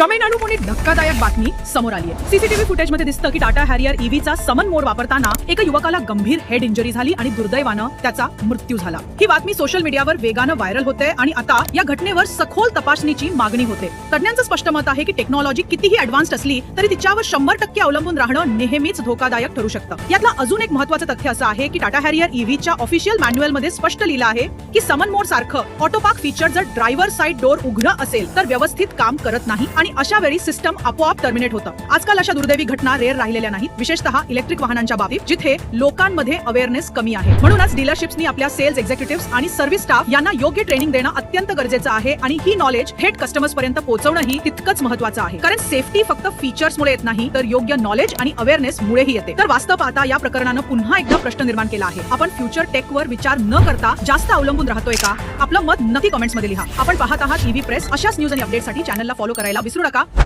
तमिळनाडूमध्ये धक्कादायक बातमी समोर आली आहे सीसीटीव्ही फुटेजमध्ये दिसतं की टाटा हॅरियर ईव्हीचा समन मोड वापरताना एका युवकाला गंभीर हेड इंजरी झाली आणि दुर्दैवानं त्याचा मृत्यू झाला. ही बातमी सोशल मीडियावर वेगानं व्हायरल होते आणि आता या घटनेवर सखोल तपासणीची मागणी होते. तज्ञांचं स्पष्ट मत आहे की टेक्नॉलॉजी कितीही ऍडव्हान्स असली तरी तिच्यावर शंभर टक्के अवलंबून राहणं नेहमीच धोकादायक ठरू शकतं. यातला अजून एक महत्वाचं तथ्य असं आहे की टाटा हॅरियर ईव्हीच्या ऑफिशियल मॅन्युअलमध्ये स्पष्ट लिहिलं आहे की समन मोड सारखं ऑटोपाक फीचर जर ड्रायव्हर साइड डोर उघडं असेल तर व्यवस्थित काम करत नाही आणि अशा वेळी सिस्टम आपोआप टर्मिनेट होतं. आजकाल अशा दुर्दैवी घटना रेअर राहिलेल्या नाहीत. विशेषतः इलेक्ट्रिक वाहनांच्या बाबतीत जिथे लोकांमध्ये अवेअरनेस कमी आहे. म्हणूनच डीलरशिप्सनी आपल्या सेल्स एक्झिक्युटिव्ह आणि सर्व्हिस स्टाफ यांना योग्य ट्रेनिंग देणं अत्यंत गरजेचं आहे आणि ही नॉलेज थेट कस्टमर्स पर्यंत पोहोचवणंही तितकंच महत्वाचं आहे. कारण सेफ्टी फक्त फीचर्स मुळे येत नाही तर योग्य नॉलेज आणि अवेअरनेस मुळेही येते. तर वास्तव पाहता या प्रकरणानं पुन्हा एकदा प्रश्न निर्माण केला आहे. आपण फ्युचर टेक वर विचार न करता जास्त अवलंबून राहतोय का? आपलं मत नक्की कमेंट्समध्ये लिहा. आपण पाहत आहात टीव्ही प्रेस अशाच न्यूज आणि अपडेटसाठी चॅनलला फॉलो करायला विसरू नका.